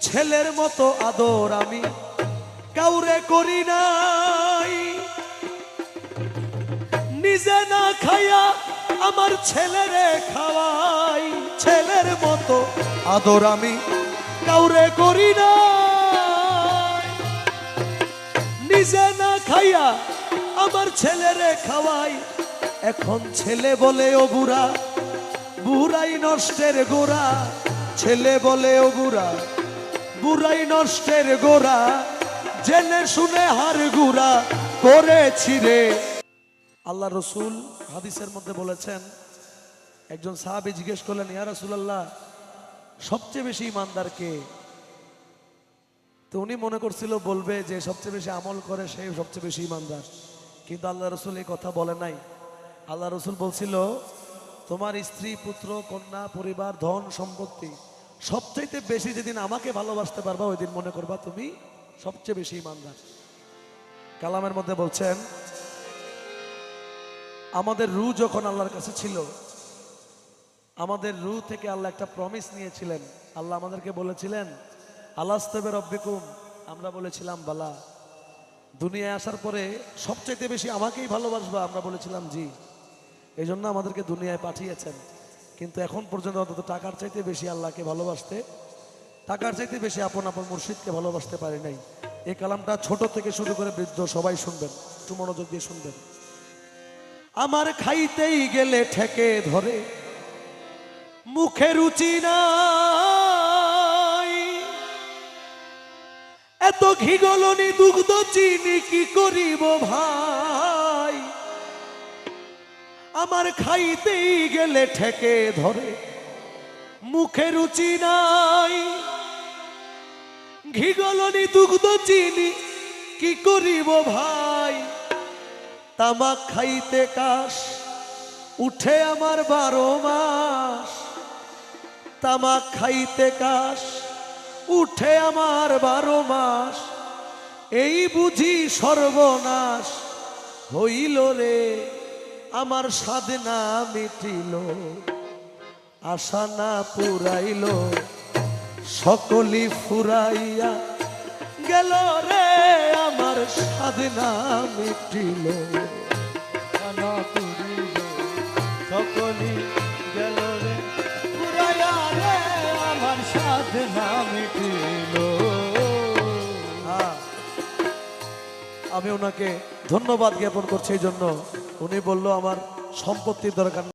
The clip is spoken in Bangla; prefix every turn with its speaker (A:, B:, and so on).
A: ছেলের মতো আদর আমি কাউরে করি নাই। নিজে না খাইয়া আমার ছেলেরে খাওয়াই। ছেলের মতো আদর আমি কাউরে করি নাই। নিজে না খাইয়া আমার ছেলেরে খাওয়াই। এখন ছেলে বলে, ও বুড়া, বুড়াই নষ্টের গোড়া। ছেলে বলে, ও বুড়া বুড়াই নষ্টের গোড়া, জেনে শুনে হার গুড়া করেছি রে। আল্লাহ রসুল হাদিসের মধ্যে বলেছেন, একজন সাহাবি জিজ্ঞেস করলেন, ইয়া রাসূলুল্লাহ, সবচেয়ে বেশি ইমানদার কে? তো উনি মনে করছিল, বলবে যে, সবচেয়ে বেশি আমল করে সে সবচেয়ে বেশি ইমানদার কিন্তু আল্লাহ রসুল এই কথা বলে নাই। আল্লাহ রসুল বলছিল, তোমার স্ত্রী, পুত্র, কন্যা, পরিবার, ধন, সম্পত্তি সবচাইতে বেশি যেদিন আমাকে ভালোবাসতে পারবা ওই দিন মনে করবা তুমি সবচেয়ে বেশি ইমানদার। কালামের মধ্যে বলছেন, আমাদের রু যখন আল্লাহর কাছে ছিল, আমাদের রু থেকে আল্লাহ একটা প্রমিস নিয়েছিলেন। আল্লাহ আমাদেরকে বলেছিলেন আলাস্তবে রব্বিকুম আমরা বলেছিলাম, বালা। দুনিয়ায় আসার পরে সবচাইতে বেশি আমাকেই ভালোবাসবা, আমরা বলেছিলাম, জি। এই জন্য আমাদেরকে দুনিয়ায় পাঠিয়েছেন। কিন্তু এখন পর্যন্ত অন্তত টাকার চাইতে বেশি আল্লাহকে ভালোবাসতে, টাকার চাইতে বেশি আপন আপন মুর্শিদকে ভালোবাসতে পারি নাই। এই কালামটা ছোট থেকে শুরু করে বৃদ্ধ সবাই শুনবেন, একটু মনোযোগ দিয়ে শুনবেন। আমার খাইতেই গেলে ঠেকে ধরে, মুখে রুচি নাই। এত ঘিগলনি দুগ্ধ চিনি কি করিব ভাই? আমার খাইতেই গেলে ঠেকে ধরে। মুখে রুচি নাই। ঘিগলনি দুগ্ধ চিনি, কি করিব ভাই? তামাক খাইতে কাশ, উঠে আমার বারো মাস। তামাক খাইতে কাশ, উঠে আমার বারো মাস। এই বুঝি সর্বনাশ হইল রে। আমার সাধনা মিটিল, আশা না পুরাইল, সকলি ফুরাইয়া গেল রে আমার সাধনা মিটিল।
B: পুরিল সকলি গেল রে পুরাইয়া রে আমার সাধনা মিটিল।
A: আমি ওনাকে ধন্যবাদ জ্ঞাপন করছি এই জন্য উনি বলল আমার সম্পত্তির দরকার